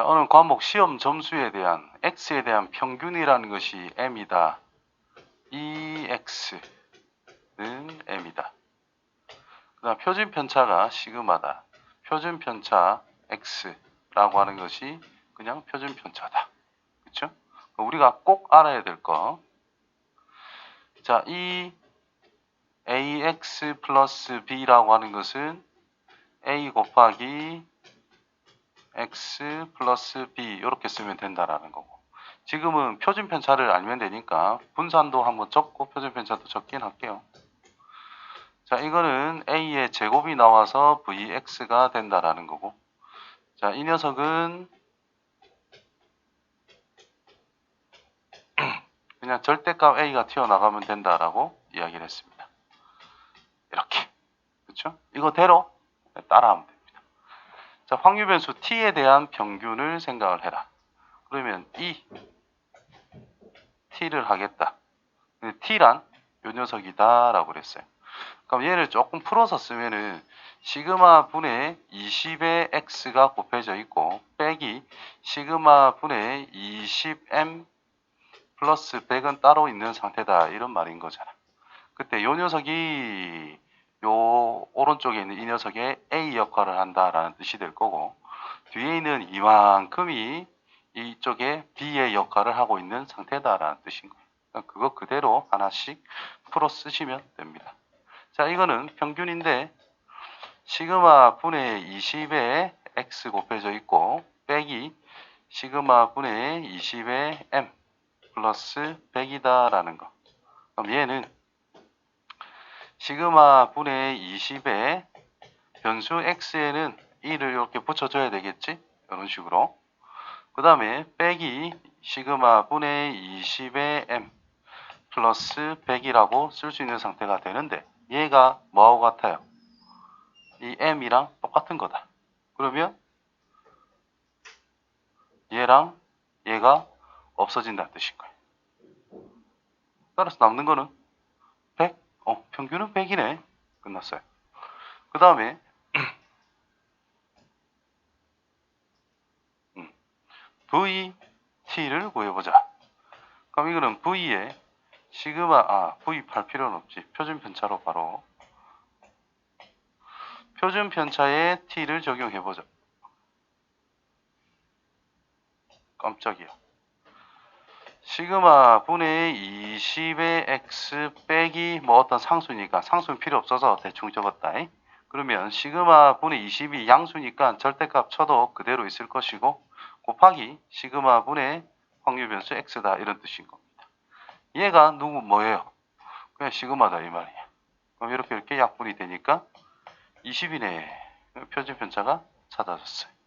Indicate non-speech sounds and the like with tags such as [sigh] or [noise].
자, 오늘 과목 시험 점수에 대한 x에 대한 평균이라는 것이 m이다. 이 x는 m이다. 그다음 표준 편차가 시그마다. 표준 편차 x라고 하는 것이 그냥 표준 편차다. 그렇죠? 우리가 꼭 알아야 될 거. 자, 이 ax 플러스 b라고 하는 것은 a 곱하기 x 플러스 b 이렇게 쓰면 된다라는 거고 지금은 표준 편차를 알면 되니까 분산도 한번 적고 표준 편차도 적긴 할게요. 자, 이거는 a의 제곱이 나와서 vx가 된다라는 거고 자, 이 녀석은 [clears throat] 그냥 절대값 a가 튀어나가면 된다라고 이야기를 했습니다. 이렇게. 그렇죠? 이거 대로 따라하면 됩니다. 자, 확률 변수 t에 대한 평균을 생각을 해라. 그러면 이 t를 하겠다. 근데 t란 요 녀석이다라고 그랬어요. 그럼 얘를 조금 풀어서 쓰면은 시그마 분의 20의 x가 곱해져 있고 빼기 시그마 분의 20m 플러스 100은 따로 있는 상태다 이런 말인 거잖아. 그때 요 녀석이 요 오른쪽에 있는 이 녀석의 A 역할을 한다라는 뜻이 될 거고 뒤에 있는 이만큼이 이쪽에 B의 역할을 하고 있는 상태다라는 뜻인 거예요. 그러니까 그거 그대로 하나씩 풀어 쓰시면 됩니다. 자, 이거는 평균인데 시그마 분의 20에 x 곱해져 있고 빼기 시그마 분의 20에 m 플러스 100이다라는 거. 그럼 얘는 시그마 분의 20에 변수 x에는 1을 이렇게 붙여줘야 되겠지? 이런 식으로. 그 다음에 빼기 시그마 분의 20의 m 플러스 100이라고 쓸 수 있는 상태가 되는데 얘가 뭐하고 같아요? 이 m이랑 똑같은 거다. 그러면 얘랑 얘가 없어진다는 뜻인 거예요. 따라서 남는 거는 100? 어, 평균은 100이네. 끝났어요. 그 다음에 [clears throat] 음, VT를 구해보자. 그럼 이거는 V에 시그마, 아, V 팔 필요는 없지. 표준 편차로 바로 표준 편차에 T를 적용해보자. 깜짝이야. 시그마 분의 20의 x 빼기 뭐 어떤 상수니까 상수는 필요 없어서 대충 적었다. 잉? 그러면 시그마 분의 20이 양수니까 절대값 쳐도 그대로 있을 것이고 곱하기 시그마 분의 확률 변수 x다 이런 뜻인 겁니다. 얘가 누구 뭐예요? 그냥 시그마다 이 말이야. 그럼 이렇게 이렇게 약분이 되니까 20이네. 표준 편차가 찾아졌어요.